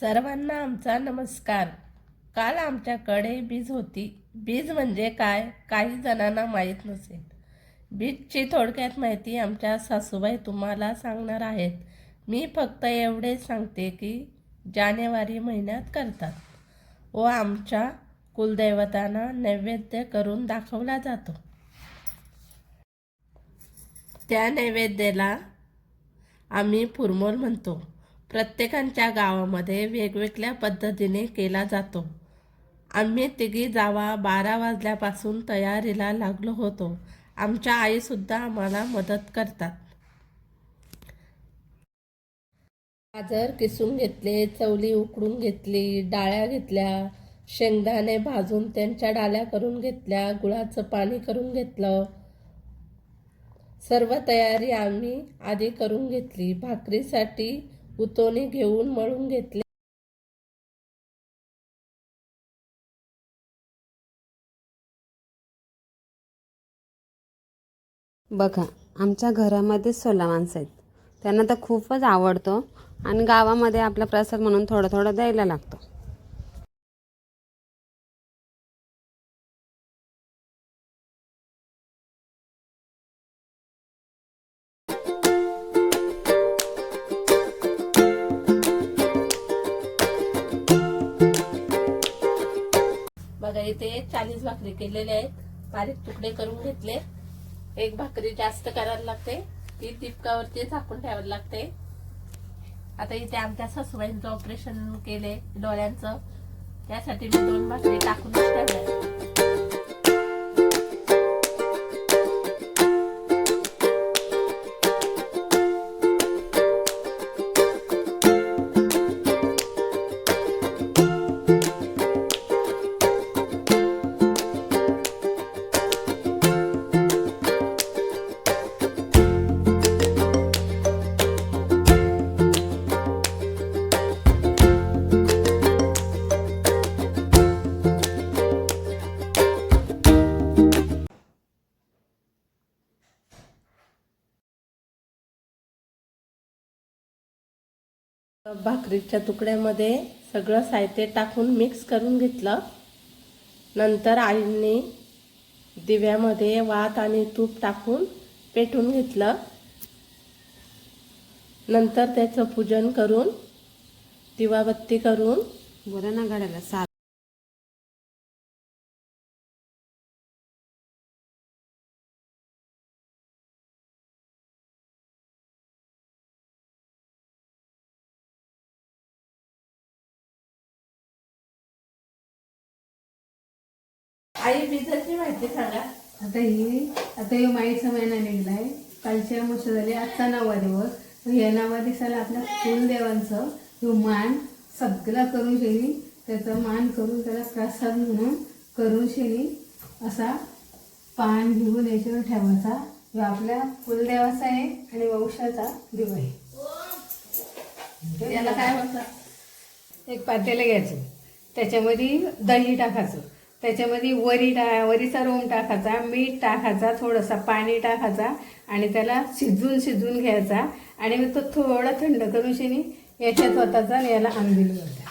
सर्वांना आमचा नमस्कार. काल आमच्याकडे बीज होती. बीज म्हणजे काय? काही जणांना माहीत नसेल. बीजची थोडक्यात माहिती आमच्या सासूबाई तुम्हाला सांगणार आहेत. मी फक्त एवढे सांगते की जानेवारी महिन्यात करतात. व आमच्या कुलदैवतांना नैवेद्य करून दाखवला जातो. त्या नैवेद्याला आम्ही फुरमोल म्हणतो. प्रत्येकांच्या गावामध्ये वेगवेगळ्या पद्धतीने केला जातो. आम्ही तिघी जावा बारा वाजल्यापासून तयारीला लागलो होतो. आमच्या आईसुद्धा आम्हाला मदत करतात. गाजर किसून घेतले चवली उकडून घेतली डाळ्या घेतल्या शेंगदाणे भाजून त्यांच्या डाल्या करून घेतल्या गुळाचं पाणी करून घेतलं. सर्व तयारी आम्ही आधी करून घेतली. भाकरीसाठी उतोने घेऊन मळून घेतले. बघा आमच्या घरामध्ये सोला माणसं आहेत. त्यांना तर खूपच आवडतो आणि गावामध्ये आपला प्रसाद म्हणून थोडं थोडं द्यायला लागतो. बघा इथे चाळीस भाकरी केलेल्या आहेत. बारीक तुकडे करून घेतले. एक भाकरी जास्त करायला लागते. ती तिपकावरती झाकून ठेवायला लागते. आता इथे आमच्या सासूबाईंचं ऑपरेशन केले डोळ्यांचं. त्यासाठी मी दोन भाकरी टाकूनच ठेवल्या. भाकरीच्या तुकड्यामध्ये सगळं साहित्य टाकून मिक्स करून घेतलं. नंतर आईंनी दिव्यामध्ये वात आणि तूप टाकून पेटून घेतलं. नंतर त्याचं पूजन करून दिवाबत्ती करून बरं ना घडायला आई बिजाची माहिती सांगा. आता ही आता हे माईचा महिना निघलाय. कालच्या मस्त झाले आजचा नवा दिवस. या नवा दिवसाला आपल्या कुलदेवांचं ह्यो मान सगळा करून शेनी त्याचा मान करून त्याला प्रसाद म्हणून करून शेनी असा पान घेऊन याच्यावर ठेवायचा. ह्यो आपल्या कुलदेवाचा आहे आणि वंशाचा दिव आहे. याला काय म्हणतात? एक पातेलं घ्यायचं. त्याच्यामध्ये दही टाकायचं. त्याच्यामध्ये वरी टा वरीचा रोम टाकायचा मीठ टाकायचा थोडंसं पाणी टाकायचा आणि त्याला शिजून शिजून घ्यायचा. आणि मग तो थोडा थंड करून शिनी याच्यात होताचा आणि याला आंबील बोलतात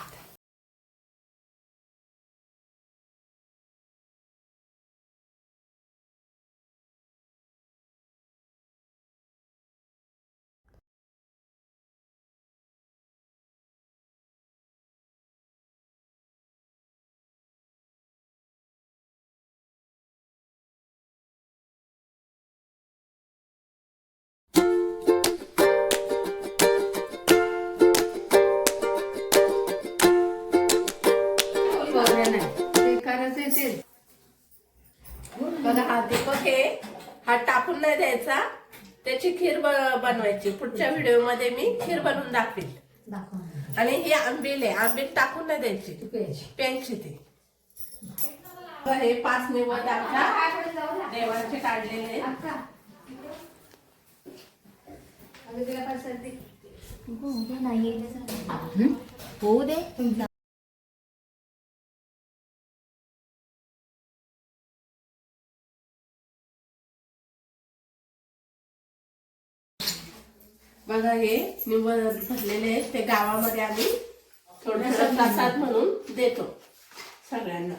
हा दीपक आहे हा टाकून नाही द्यायचा. त्याची खीर बनवायची. पुढच्या व्हिडिओमध्ये मी खीर बनवून दाखवेल दाखवा. आणि ही आंबील आहे. आंबील टाकून नाही द्यायची. प्यायची ती. बरं, हे पाच निवड देवांचे काढलेले. होऊ दे बघा हे निवड भरलेले आहेत. ते गावामध्ये आम्ही थोडं प्रसाद म्हणून देतो सगळ्यांना.